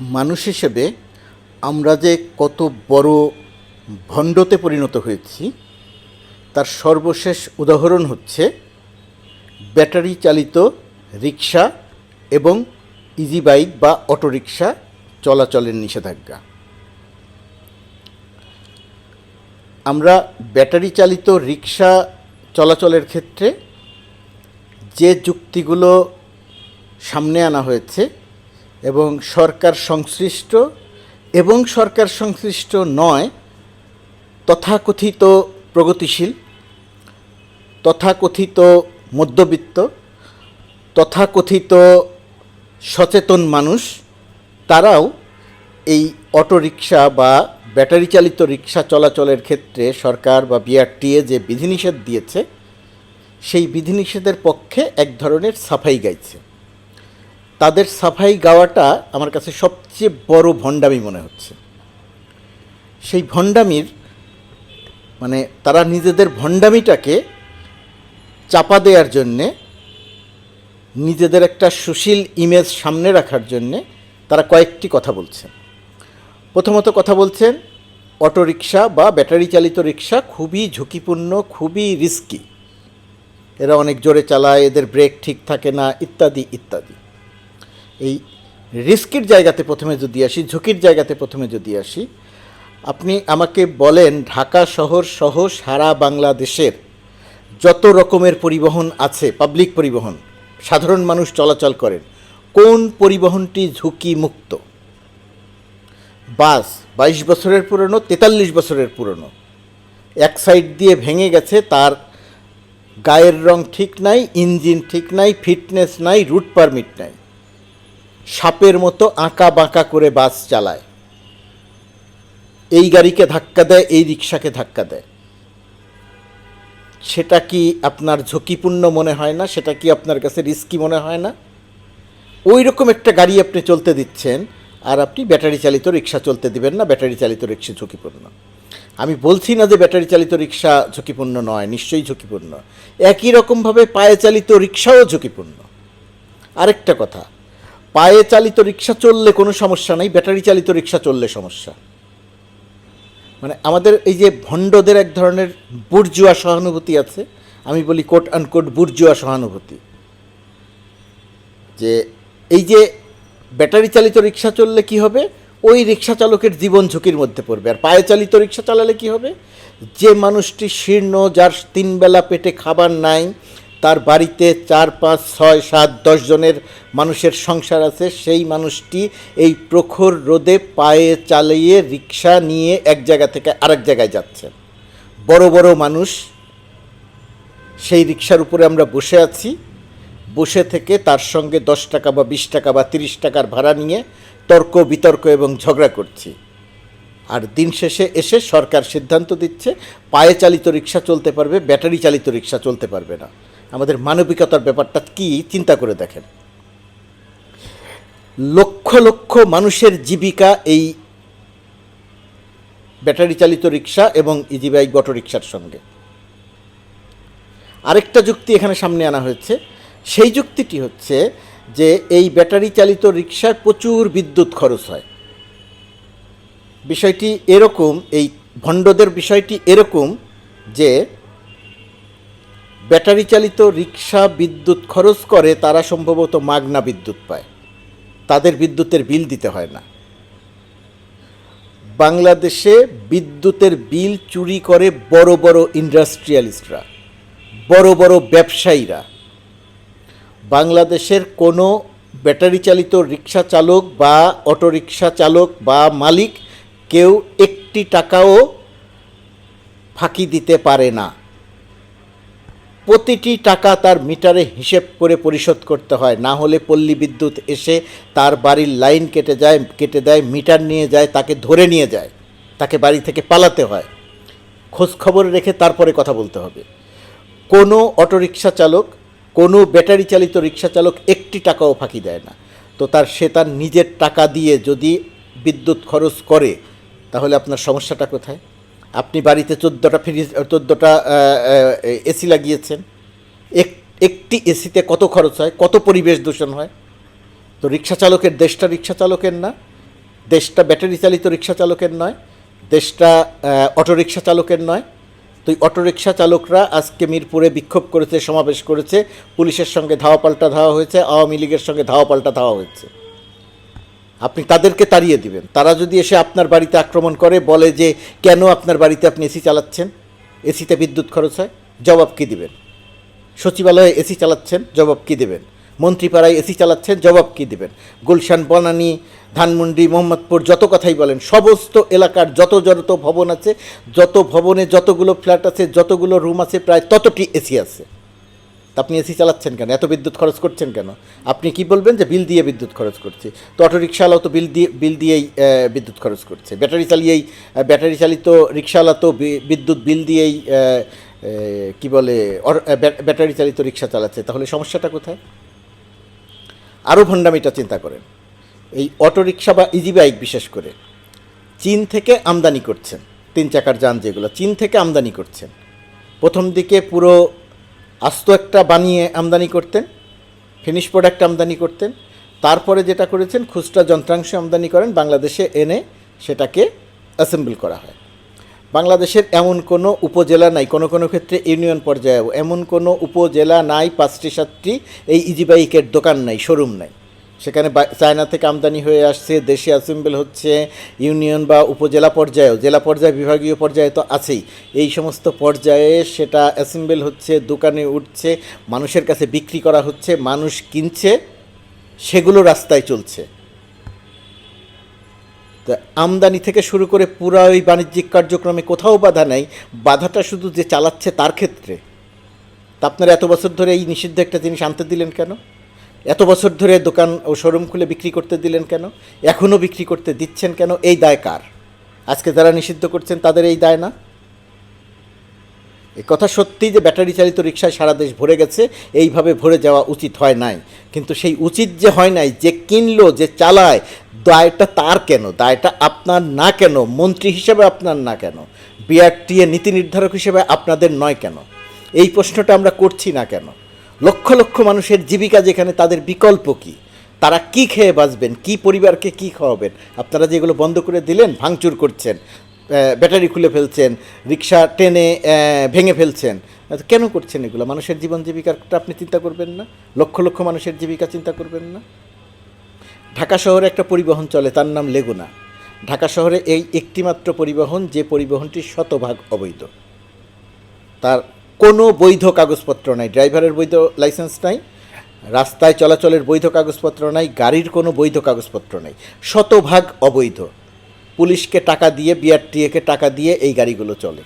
মানুষ হিসেবে আমরা যে কত বড় ভণ্ডতে পরিণত হয়েছি, তার সর্বশেষ উদাহরণ হচ্ছে ব্যাটারি চালিত রিক্সা এবং ইজি বাইক বা অটোরিকশা চলাচলের নিষেধাজ্ঞা। আমরা ব্যাটারি চালিত রিক্সা চলাচলের ক্ষেত্রে যে যুক্তিগুলো সামনে আনা হয়েছে এবং সরকার সংশ্লিষ্ট এবং সরকার সংশ্লিষ্ট নয়, তথাকথিত প্রগতিশীল, তথাকথিত মধ্যবিত্ত, তথাকথিত সচেতন মানুষ, তারাও এই অটোরিকশা বা ব্যাটারি চালিত রিক্সা চলাচলের ক্ষেত্রে সরকার বা বিআরটিএ যে বিধিনিষেধ দিয়েছে, সেই বিধিনিষেধের পক্ষে এক ধরনের সাফাই গাইছে। তাদের সাফাই গাওয়াটা আমার কাছে সবচেয়ে বড় ভণ্ডামি মনে হচ্ছে। সেই ভণ্ডামির মানে তারা নিজেদের ভণ্ডামিটাকে চাপা দেওয়ার জন্যে, নিজেদের একটা সুশীল ইমেজ সামনে রাখার জন্যে তারা কয়েকটি কথা বলছেন। প্রথমত কথা বলছেন অটোরিকশা বা ব্যাটারি চালিত রিক্সা খুবই ঝুঁকিপূর্ণ, খুবই রিস্কি এরা অনেক জোরে চালায়, এদের ব্রেক ঠিক থাকে না, ইত্যাদি ইত্যাদি। এই রিস্কির জায়গাতে প্রথমে যদি আসি, ঝুঁকির জায়গাতে প্রথমে যদি আসি, আপনি আমাকে বলেন ঢাকা শহর সহ সারা বাংলাদেশের যত রকমের পরিবহন আছে পাবলিক পরিবহন, সাধারণ মানুষ চলাচল করেন, কোন পরিবহনটি ঝুঁকি মুক্ত বাস বাইশ বছরের পুরনো, তেতাল্লিশ বছরের পুরনো। এক সাইড দিয়ে ভেঙে গেছে, তার গায়ের রং ঠিক নাই, ইঞ্জিন ঠিক নাই ফিটনেস নাই রুট পারমিট নাই। সাপের মতো আঁকা বাঁকা করে বাস চালায়। এই গাড়িকে ধাক্কা দেয়, এই রিক্সাকে ধাক্কা দেয়। সেটা কি আপনার ঝুঁকিপূর্ণ মনে হয় না? সেটা কি আপনার কাছে রিস্কি মনে হয় না? ওই রকম একটা গাড়ি আপনি চলতে দিচ্ছেন, আর আপনি ব্যাটারি চালিত রিক্সা চলতে দিবেন না ব্যাটারি চালিত রিক্সা ঝুঁকিপূর্ণ। আমি বলছি না যে ব্যাটারি চালিত রিক্সা ঝুঁকিপূর্ণ নয়, নিশ্চয়ই ঝুঁকিপূর্ণ। একই রকমভাবে পায়ে চালিত রিক্সাও ঝুঁকিপূর্ণ। আরেকটা কথা পায়ে চালিত রিক্সা চললে কোনো সমস্যা নাই, ব্যাটারি চালিত রিক্সা চললে সমস্যা। মানে আমাদের এই যে ভণ্ডদের এক ধরনের বুর্জুয়া সহানুভূতি আছে, আমি বলি কোট আনকোট বুর্জুয়া সহানুভূতি। যে এই যে ব্যাটারি চালিত রিক্সা চললে কি হবে? ওই রিক্সা চালকের জীবন ঝুঁকির মধ্যে পড়বে। আর পায়ে চালিত রিক্সা চালালে কি হবে? যে মানুষটি শীর্ণ, যার তিনবেলা পেটে খাবার নাই তার বাড়িতে চার, পাঁচ, ছয়, সাত, দশ জনের মানুষের সংসার আছে। সেই মানুষটি এই প্রখর রোদে পায়ে চালিয়ে রিক্সা নিয়ে এক জায়গা থেকে আরেক জায়গায় যাচ্ছেন বড় বড় মানুষ সেই রিক্সার উপরে আমরা বসে আছি। বসে থেকে তার সঙ্গে দশ টাকা বা বিশ টাকা বা তিরিশ টাকার ভাড়া নিয়ে তর্ক, বিতর্ক এবং ঝগড়া করছি। আর দিন শেষে এসে সরকার সিদ্ধান্ত দিচ্ছে, পায়ে চালিত রিক্সা চলতে পারবে, ব্যাটারি চালিত রিক্সা চলতে পারবে না। আমাদের মানবিকতার ব্যাপারটা কি চিন্তা করে দেখেন। লক্ষ লক্ষ মানুষের জীবিকা এই ব্যাটারি চালিত রিক্সা এবং ইজি বাইক অটো রিক্সার সঙ্গে। আরেকটা যুক্তি এখানে সামনে আনা হয়েছে। সেই যুক্তিটি হচ্ছে যে এই ব্যাটারি চালিত রিক্সার প্রচুর বিদ্যুৎ খরচ হয়। বিষয়টি এরকম, এই ভণ্ডদের বিষয়টি এরকম যে ব্যাটারি চালিত রিক্সা বিদ্যুৎ খরচ করে তারা সম্ভবত মাগনা বিদ্যুৎ পায়। তাদের বিদ্যুতের বিল দিতে হয় না। বাংলাদেশে বিদ্যুতের বিল চুরি করে বড় বড় ইন্ডাস্ট্রিয়ালিস্টরা, বড় বড় ব্যবসায়ীরা। বাংলাদেশের কোনো ব্যাটারি চালিত রিক্সা চালক বা অটোরিকশা চালক বা মালিক কেউ একটি টাকাও ফাঁকি দিতে পারে না। প্রতিটি টাকা তার মিটারে হিসেব করে পরিশোধ করতে হয়। না হলে পল্লী বিদ্যুৎ এসে তার বাড়ির লাইন কেটে যায়, কেটে দেয়, মিটার নিয়ে যায়, তাকে ধরে নিয়ে যায়, তাকে বাড়ি থেকে পালাতে হয়। খোঁজ খবর রেখে তারপরে কথা বলতে হবে। কোনো অটোরিকশা চালক, কোনো ব্যাটারি চালিত রিক্সা চালক একটি টাকাও ফাঁকি দেয় না। তো তার, সে তার নিজের টাকা দিয়ে যদি বিদ্যুৎ খরচ করে, তাহলে আপনার সমস্যাটা কোথায়? আপনি বাড়িতে চোদ্দোটা ফ্রিজ, চোদ্দোটা এসি লাগিয়েছেন। এক, একটি এসিতে কত খরচ হয়? কত পরিবেশ দূষণ হয়? তো রিক্সা চালকের, দেশটা রিক্সা চালকের না। দেশটা ব্যাটারি চালিত রিক্সা চালকের নয়। দেশটা অটোরিকশা চালকের নয়। তো এই অটোরিকশা চালকরা আজকে মিরপুরে বিক্ষোভ করেছে, সমাবেশ করেছে। পুলিশের সঙ্গে ধাওয়া পাল্টা ধাওয়া হয়েছে, আওয়ামী লীগের সঙ্গে ধাওয়া পাল্টা ধাওয়া হয়েছে। আপনি তাদেরকে তাড়িয়ে দিবেন। তারা যদি এসে আপনার বাড়িতে আক্রমণ করে, বলে যে, কেন আপনার বাড়িতে আপনি এসি চালাচ্ছেন? এসিতে বিদ্যুৎ খরচ হয়, জবাব কী দিবেন? সচিবালয়ে এসি চালাচ্ছেন, জবাব কী দেবেন? মন্ত্রীপাড়ায় এসি চালাচ্ছেন, জবাব কী দেবেন? গুলশান, বনানী, ধানমন্ডি, মোহাম্মদপুর, যত কথাই বলেন, সমস্ত এলাকার যত যত ভবন আছে, যত ভবনে যতগুলো ফ্ল্যাট আছে, যতগুলো রুম আছে, প্রায় ততটি এসি আছে। আপনি এসি চালাচ্ছেন কেন? এত বিদ্যুৎ খরচ করছেন কেন? আপনি কি বলবেন যে বিল দিয়ে বিদ্যুৎ খরচ করছে? তো অটো রিক্সাওয়ালাও তো বিল দিয়ে, বিল দিয়েই বিদ্যুৎ খরচ করছে। ব্যাটারি চালিয়েই ব্যাটারি চালিত রিক্সাওয়ালা তো বিদ্যুৎ বিল দিয়েই কি বলে ব্যাটারি চালিত রিক্সা চালাচ্ছে। তাহলে সমস্যাটা কোথায়? আরও ভণ্ডামিটা চিন্তা করেন। এই অটো রিক্সা বা ইজি বাইক বিশেষ করে, চীন থেকে আমদানি করছেন। তিন চাকার যান যেগুলো, চীন থেকে আমদানি করছেন। প্রথম দিকে পুরো আস্ত একটা বানিয়ে আমদানি করতেন ফিনিশ প্রোডাক্ট আমদানি করতেন। তারপরে যেটা করেছেন, খুচরা যন্ত্রাংশ আমদানি করেন, বাংলাদেশে এনে সেটাকে অ্যাসেম্বল করা হয়। বাংলাদেশের এমন কোনো উপজেলা নাই, কোনো কোনো ক্ষেত্রে ইউনিয়ন পর্যায়েও এমন কোনো উপজেলা নাই, পাঁচটি, সাতটি, এই ইজিবাইকের দোকান নাই শোরুম নাই। সেখানে চায়না থেকে আমদানি হয়ে আসছে, দেশে অ্যাসেম্বল হচ্ছে, ইউনিয়ন বা উপজেলা পর্যায়েও, জেলা পর্যায়ে, বিভাগীয় পর্যায়ে তো আছেই। এই সমস্ত পর্যায়ে সেটা অ্যাসেম্বল হচ্ছে, দোকানে উঠছে, মানুষের কাছে বিক্রি করা হচ্ছে, মানুষ কিনছে, সেগুলো রাস্তায় চলছে। তা আমদানি থেকে শুরু করে পুরো ওই বাণিজ্যিক কার্যক্রমে কোথাও বাধা নেই, বাধাটা শুধু যে চালাচ্ছে তার ক্ষেত্রে। তা আপনারা এত বছর ধরে এই নিষিদ্ধ একটা জিনিস আনতে দিলেন কেন? এত বছর ধরে দোকান ও শোরুম খুলে বিক্রি করতে দিলেন কেন? এখনও বিক্রি করতে দিচ্ছেন কেন? এই দায় কার? আজকে যারা নিষিদ্ধ করছেন, তাদের এই দায় না? এ কথা সত্যি যে ব্যাটারি চালিত রিক্সায় সারা দেশ ভরে গেছে, এইভাবে ভরে যাওয়া উচিত হয় নাই। কিন্তু সেই উচিত যে হয় নাই, যে কিনলো, যে চালায়, দায়টা তার কেন? দায়টা আপনার না কেন? মন্ত্রী হিসেবে আপনার না কেন? বিআরটিএ নীতি নির্ধারক হিসেবে আপনাদের নয় কেন? এই প্রশ্নটা আমরা করছি না কেন? লক্ষ লক্ষ মানুষের জীবিকা যেখানে, তাদের বিকল্প কি? তারা কি খেয়ে বাঁচবেন? কি পরিবারকে কি খাওয়াবেন? আপনারা যেগুলো বন্ধ করে দিলেন, ভাঙচুর করছেন ব্যাটারি খুলে ফেলছেন, রিক্সা টেনে ভেঙে ফেলছেন কেন করছেন এগুলো? মানুষের জীবন জীবিকাটা আপনি চিন্তা করবেন না? লক্ষ লক্ষ মানুষের জীবিকা চিন্তা করবেন না? ঢাকা শহরে একটা পরিবহন চলে, তার নাম লেগুনা। ঢাকা শহরে এই একটিমাত্র পরিবহন, যে পরিবহনটি শতভাগ অবৈধ। তার কোনো বৈধ কাগজপত্র নাই, ড্রাইভারের বৈধ লাইসেন্স নাই, রাস্তায় চলাচলের বৈধ কাগজপত্র নাই, গাড়ির কোনো বৈধ কাগজপত্র নাই, শতভাগ অবৈধ। পুলিশকে টাকা দিয়ে, বিআরটিএকে টাকা দিয়ে এই গাড়িগুলো চলে।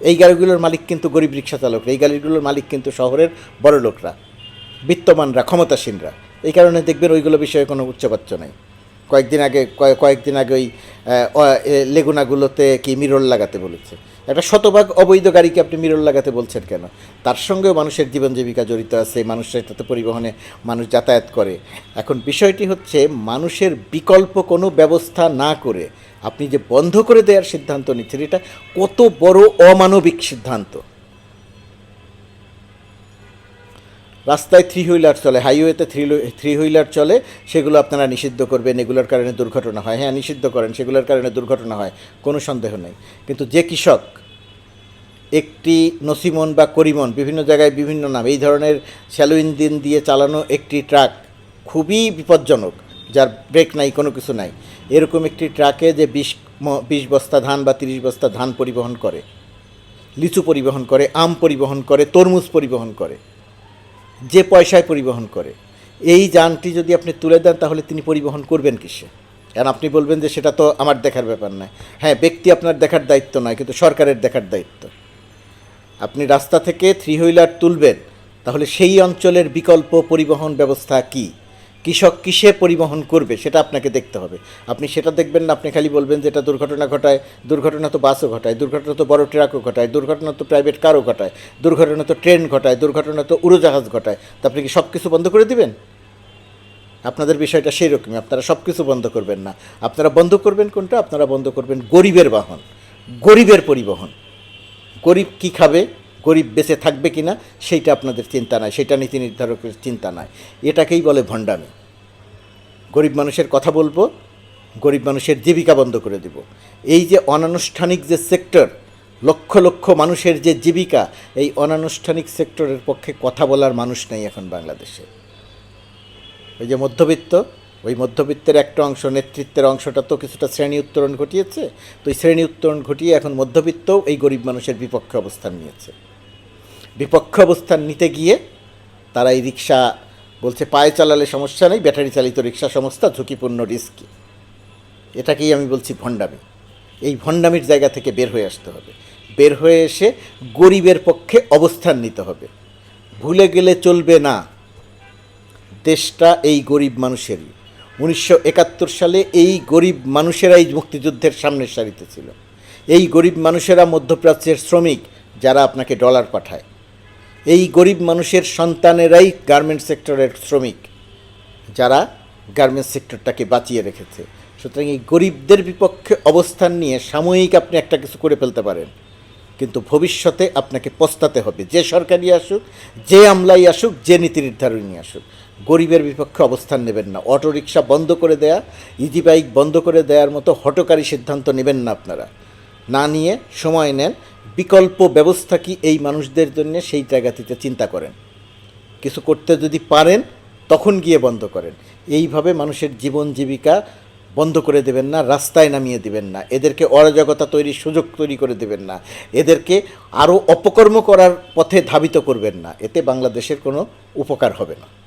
এই গাড়িগুলোর মালিক কিন্তু গরিব রিক্সা চালকরা এই গাড়িগুলোর মালিক কিন্তু শহরের বড় লোকরা বিত্তমানরা, ক্ষমতাসীনরা। এই কারণে দেখবেন ওইগুলো বিষয়ে কোনো উচ্চবাচ্য নাই। কয়েকদিন আগে কয়েক কয়েকদিন আগে ওই লেগুনাগুলোতে কি মিরর লাগাতে বলেছে। একটা শতভাগ অবৈধ গাড়িকে আপনি মিরর লাগাতে বলছেন কেন? তার সঙ্গেও মানুষের জীবন জীবিকা জড়িত আছে, মানুষের সেটাতে পরিবহনে মানুষ যাতায়াত করে। এখন বিষয়টি হচ্ছে, মানুষের বিকল্প কোনো ব্যবস্থা না করে আপনি যে বন্ধ করে দেওয়ার সিদ্ধান্ত নিচ্ছেন, এটা কত বড় অমানবিক সিদ্ধান্ত? রাস্তায় থ্রি হুইলার চলে হাইওয়েতে থ্রি থ্রি হুইলার চলে, সেগুলো আপনারা নিষিদ্ধ করবেন, এগুলোর কারণে দুর্ঘটনা হয়। হ্যাঁ নিষিদ্ধ করেন, সেগুলোর কারণে দুর্ঘটনা হয়, কোনো সন্দেহ নেই। কিন্তু যে কৃষক একটি নসিমন বা করিমন, বিভিন্ন জায়গায় বিভিন্ন নাম, এই ধরনের শ্যালো ইঞ্জিন দিয়ে চালানো একটি ট্রাক খুবই বিপজ্জনক, যার ব্রেক নাই, কোনো কিছু নাই। এরকম একটি ট্রাকে যে বিশ বিশ বস্তা ধান বা তিরিশ বস্তা ধান পরিবহন করে, লিচু পরিবহন করে, আম পরিবহন করে, তরমুজ পরিবহন করে যে পয়সায় পরিবহন করে। এই যানটি যদি আপনি তুলে দেন, তাহলে তিনি পরিবহন করবেন কিসে? কারণ আপনি বলবেন যে সেটা তো আমার দেখার ব্যাপার নয়। হ্যাঁ ব্যক্তি আপনার দেখার দায়িত্ব নয়, কিন্তু সরকারের দেখার দায়িত্ব। আপনি রাস্তা থেকে থ্রি হুইলার তুলবেন, তাহলে সেই অঞ্চলের বিকল্প পরিবহন ব্যবস্থা কি? কৃষক কিসে পরিবহন করবে সেটা আপনাকে দেখতে হবে। আপনি সেটা দেখবেন না, আপনি খালি বলবেন যে এটা দুর্ঘটনা ঘটায়, দুর্ঘটনা তো বাসও ঘটায়, দুর্ঘটনা তো বড় ট্রাকও ঘটায়, দুর্ঘটনা তো প্রাইভেট কারও ঘটায়, দুর্ঘটনা তো ট্রেন ঘটায়, দুর্ঘটনা তো উড়োজাহাজ ঘটায়। তা আপনি কি সব কিছু বন্ধ করে দিবেন? আপনাদের বিষয়টা সেই রকমই আপনারা সব কিছু বন্ধ করবেন না। আপনারা বন্ধ করবেন কোনটা? আপনারা বন্ধ করবেন গরিবের বাহন, গরিবের পরিবহন। গরিব কি খাবে? গরিব বেঁচে থাকবে কি না সেইটা আপনাদের চিন্তা নাই, সেটা নীতি নির্ধারকের চিন্তা নাই। এটাকেই বলে ভণ্ডামি। গরিব মানুষের কথা বলব, গরিব মানুষের জীবিকা বন্ধ করে দিব। এই যে অনানুষ্ঠানিক যে সেক্টর, লক্ষ লক্ষ মানুষের যে জীবিকা, এই অনানুষ্ঠানিক সেক্টরের পক্ষে কথা বলার মানুষ নেই এখন বাংলাদেশে। ওই যে মধ্যবিত্ত, ওই মধ্যবিত্তের একটা অংশ নেতৃত্বের অংশটা তো কিছুটা শ্রেণি উত্তরণ ঘটিয়েছে, তো এই শ্রেণি উত্তরণ ঘটিয়ে এখন মধ্যবিত্তও এই গরিব মানুষের বিপক্ষে অবস্থান নিয়েছে। বিপক্ষে অবস্থান নিতে গিয়ে তারা এই রিক্সা বলছে পায়ে চালালে সমস্যা নেই, ব্যাটারি চালিত রিক্সা সংস্থা ঝুঁকিপূর্ণ রিস্কি। এটাকেই আমি বলছি ভণ্ডামি। এই ভণ্ডামির জায়গা থেকে বের হয়ে আসতে হবে। বের হয়ে এসে গরিবের পক্ষে অবস্থান নিতে হবে। ভুলে গেলে চলবে না। দেশটা এই গরিব মানুষেরই। উনিশশো একাত্তর সালে এই গরিব মানুষেরাই মুক্তিযুদ্ধের সামনের সারিতে ছিল। এই গরিব মানুষেরা মধ্যপ্রাচ্যের শ্রমিক যারা আপনাকে ডলার পাঠায়। এই গরিব মানুষের সন্তানেরাই গার্মেন্ট সেক্টরের শ্রমিক, যারা গার্মেন্টস সেক্টরটাকে বাঁচিয়ে রেখেছে। সুতরাং এই গরিবদের বিপক্ষে অবস্থান নিয়ে সাময়িক আপনি একটা কিছু করে ফেলতে পারেন। কিন্তু ভবিষ্যতে আপনাকে পস্তাতে হবে। যে সরকারি আসুক, যে আমলাই আসুক, যে নীতি নির্ধারণী আসুক, গরিবের বিপক্ষে অবস্থান নেবেন না। অটোরিকশা বন্ধ করে দেয়া ইজি বাইক বন্ধ করে দেওয়ার মতো হটকারী সিদ্ধান্ত নেবেন না আপনারা। না নিয়ে সময় নেন বিকল্প ব্যবস্থা কি এই মানুষদের জন্য? সেই জায়গাটিতে চিন্তা করেন। কিছু করতে যদি পারেন, তখন গিয়ে বন্ধ করেন। এইভাবে মানুষের জীবন জীবিকা বন্ধ করে দেবেন না, রাস্তায় নামিয়ে দেবেন না। এদেরকে অরাজকতা তৈরির সুযোগ তৈরি করে দেবেন না। এদেরকে আরও অপকর্ম করার পথে ধাবিত করবেন না। এতে বাংলাদেশের কোনো উপকার হবে না।